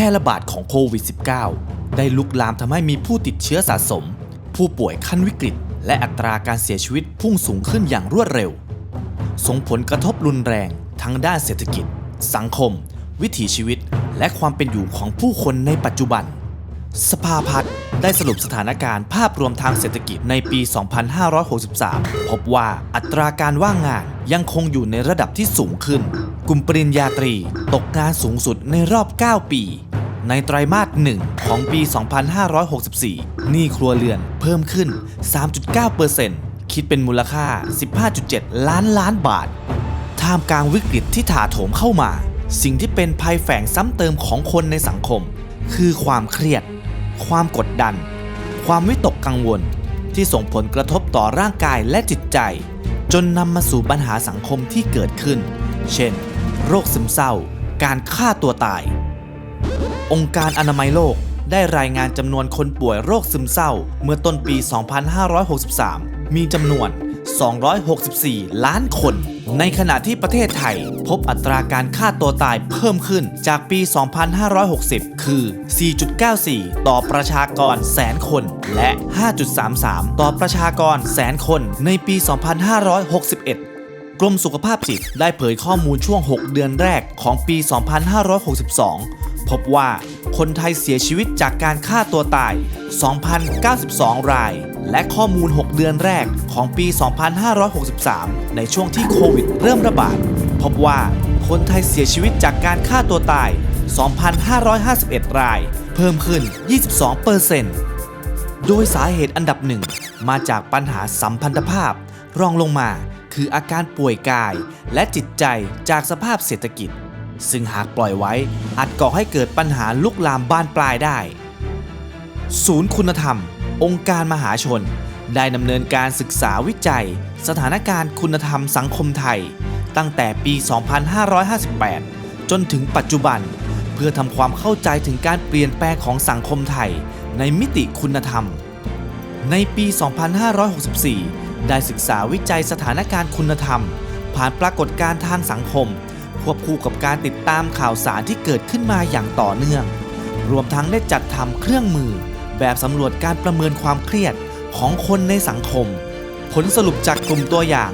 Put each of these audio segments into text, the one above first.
ร่ระบาดของโควิด -19 ได้ลุกลามทำให้มีผู้ติดเชื้อสะสม ผู้ป่วยขั้นวิกฤต และอัตราการเสียชีวิตพุ่งสูงขึ้นอย่างรวดเร็ว ส่งผลกระทบรุนแรงทั้งด้านเศรษฐกิจ สังคม วิถีชีวิต และความเป็นอยู่ของผู้คนในปัจจุบัน สภาพัฒน์ได้สรุปสถานการณ์ภาพรวมทางเศรษฐกิจในปี 2563 พบว่าอัตราการว่างงานยังคงอยู่ในระดับที่สูงขึ้น กลุ่มปริญญาตรีตกงานสูงสุดในรอบ 9 ปี ในไตรมาสหนึ่งของปี 2564 หนี้ครัวเรือนเพิ่มขึ้น 3.9%คิดเป็นมูลค่า 15.7 ล้านล้านบาท ท่ามกลางวิกฤตที่ถาโถมเข้ามา สิ่งที่เป็นภัยแฝงซ้ำเติมของคนในสังคม คือความเครียด ความกดดัน ความวิตกกังวลที่ส่งผลกระทบต่อร่างกายและจิตใจ จนนำมาสู่ปัญหาสังคมที่เกิดขึ้น เช่น โรคซึมเศร้า การฆ่าตัวตาย องค์การอนามัยโลกได้รายงานจำนวนคนป่วยโรคซึมเศร้า เมื่อต้นปี 2563 มีจำนวน 264 ล้านคน ในขณะที่ประเทศไทย พบอัตราการฆ่าตัวตายเพิ่มขึ้นจากปี 2560 คือ 4.94 ต่อประชากรแสนคน และ 5.33 ต่อประชากรแสนคนในปี 2561กรมสุขภาพจิตได้เผยข้อมูลช่วง 6 เดือนแรกของปี 2562 พบว่า คนไทยเสียชีวิตจากการฆ่าตัวตาย 2,092 ราย และข้อมูล 6 เดือนแรกของปี 2563 ในช่วงที่โควิดเริ่มระบาด พบว่าคนไทยเสียชีวิตจากการฆ่าตัวตาย 2,551 ราย เพิ่มขึ้น 22%เปอร์เซ็นต์โดยสาเหตุอันดับหนึ่งมาจากปัญหาสัมพันธภาพ รองลงมาคืออาการป่วยกายและจิตใจจากสภาพเศรษฐกิจ ซึ่งหากปล่อยไว้อาจก่อให้เกิดปัญหาลุกลามบานปลายได้ ศูนย์คุณธรรม องค์การมหาชน ได้ดำเนินการศึกษาวิจัย สถานการณ์คุณธรรมสังคมไทย ตั้งแต่ปี 2558 จนถึงปัจจุบัน เพื่อทำความเข้าใจถึงการเปลี่ยนแปลงของสังคมไทย ในมิติคุณธรรม ในปี 2564 ได้ศึกษาวิจัยสถานการณ์คุณธรรม ผ่านปรากฏการณ์ทางสังคม ควบคู่กับการติดตามข่าวสารที่เกิดขึ้นมาอย่างต่อเนื่อง รวมทั้งได้จัดทำเครื่องมือ แบบสำรวจการประเมินความเครียดของคนในสังคม ผลสรุปจากกลุ่มตัวอย่าง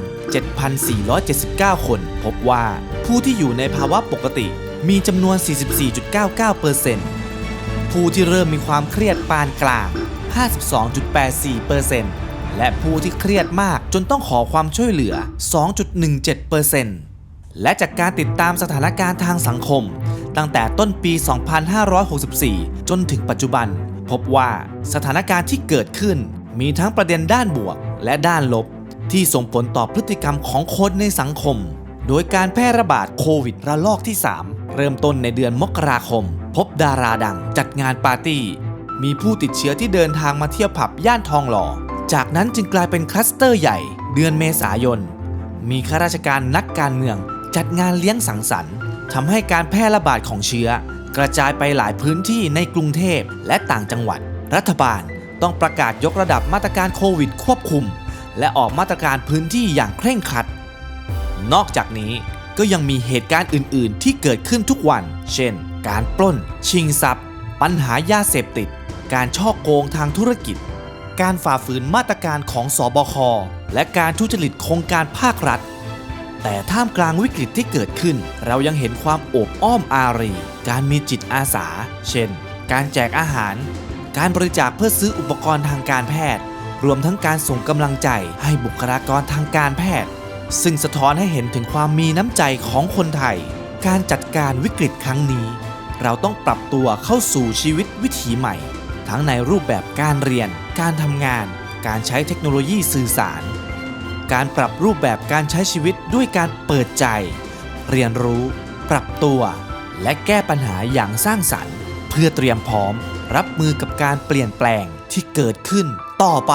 7,479 คน พบว่าผู้ที่อยู่ในภาวะปกติมีจำนวน 44.99%ผู้ที่เริ่มมีความเครียดปานกลาง 52.84%และผู้ที่เครียดมากจนต้องขอความช่วยเหลือ 2.17% และจากการติดตามสถานการณ์ทางสังคม ตั้งแต่ต้นปี 2564 จนถึงปัจจุบัน พบว่าสถานการณ์ที่เกิดขึ้น มีทั้งประเด็นด้านบวก และด้านลบ ที่ส่งผลต่อพฤติกรรมของคนในสังคม โดยการแพร่ระบาดโควิดระลอกที่ 3 เริ่มต้นในเดือนมกราคม พบดาราดังจัดงานปาร์ตี้ มีผู้ติดเชื้อที่เดินทางมาเที่ยวผับย่านทองหล่อ จากนั้นจึงกลายเป็นคลัสเตอร์ใหญ่ เดือนเมษายน มีข้าราชการนักการเมือง จัดงานเลี้ยงสังสรรค์ทำให้การแพร่ระบาดของเชื้อ กระจายไปหลายพื้นที่ในกรุงเทพและต่างจังหวัด รัฐบาลต้องประกาศยกระดับมาตรการโควิดควบคุม และออกมาตรการพื้นที่อย่างเคร่งครัด นอกจากนี้ก็ยังมีเหตุการณ์อื่น ๆ ที่เกิดขึ้นทุกวัน เช่น การปล้น ชิงทรัพย์ ปัญหายาเสพติด การช่อโกงทางธุรกิจ การฝ่าฝืนมาตรการของสอบคและการทุจริตโครงการภาครัฐ แต่ท่ามกลางวิกฤตที่เกิดขึ้น เรายังเห็นความโอบอ้อมอารี การมีจิตอาสา เช่น การแจกอาหาร การบริจาคเพื่อซื้ออุปกรณ์ทางการแพทย์ รวมทั้งการส่งกำลังใจให้บุคลากรทางการแพทย์ ซึ่งสะท้อนให้เห็นถึงความมีน้ำใจของคนไทย การจัดการวิกฤตครั้งนี้ เราต้องปรับตัวเข้าสู่ชีวิตวิถีใหม่ ทั้งในรูปแบบการเรียน การทำงาน การใช้เทคโนโลยีสื่อสาร การปรับรูปแบบการใช้ชีวิตด้วยการเปิดใจ เรียนรู้ ปรับตัว และแก้ปัญหาอย่างสร้างสรรค์ เพื่อเตรียมพร้อมรับมือกับการเปลี่ยนแปลงที่เกิดขึ้นต่อไป